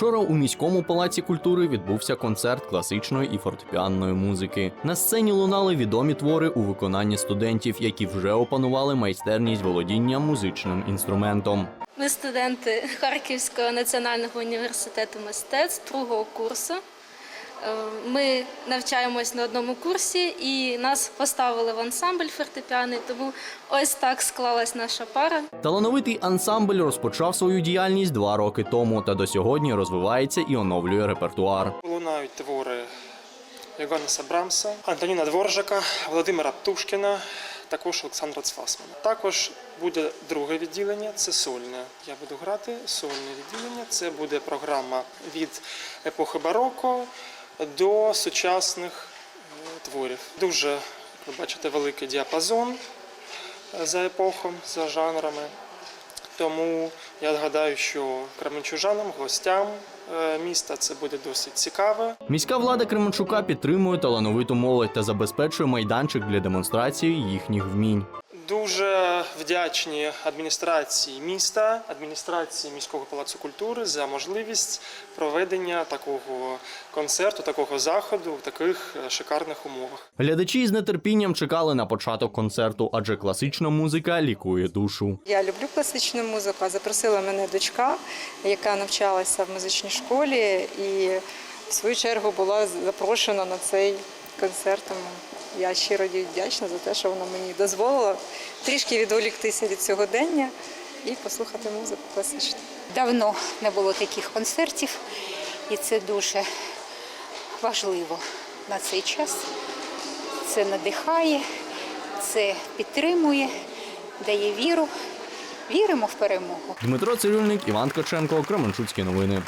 Вчора у міському палаці культури відбувся концерт класичної і фортепіанної музики. На сцені лунали відомі твори у виконанні студентів, які вже опанували майстерність володіння музичним інструментом. Ми студенти Харківського національного університету мистецтв другого курсу. Е, Ми навчаємось на одному курсі і нас поставили в ансамбль фортепіаний, тому ось так склалась наша пара. Талановитий ансамбль розпочав свою діяльність два роки тому та до сьогодні розвивається і оновлює репертуар. Лунають твори Йоганнеса Брамса, Антоніна Дворжака, Володимира Птушкіна, також Олександра Цфасмана. Також буде друге відділення, це сольне. Я буду грати сольне відділення. Це буде програма від епохи бароко до сучасних е, творів. Дуже, ви бачите, великий діапазон е, за епохом, за жанрами. Тому я гадаю, що кременчужанам, гостям е, міста це буде досить цікаво. Міська влада Кременчука підтримує талановиту молодь та забезпечує майданчик для демонстрації їхніх вмінь. Дуже вдячні адміністрації міста, адміністрації міського палацу культури за можливість проведення такого концерту, такого заходу в таких шикарних умовах. Глядачі з нетерпінням чекали на початок концерту, адже класична музика лікує душу. Я люблю класичну музику. Запросила мене дочка, яка навчалася в музичній школі, і в свою чергу була запрошена на цей концерт. Я щиро їй вдячна за те, що вона мені дозволила трішки відволіктися від сьогодення і послухати музику класичну. Давно не було таких концертів, і це дуже важливо на цей час. Це надихає, це підтримує, дає віру. Віримо в перемогу. Дмитро Цирюльник, Іван Ткаченко, Кременчуцькі новини.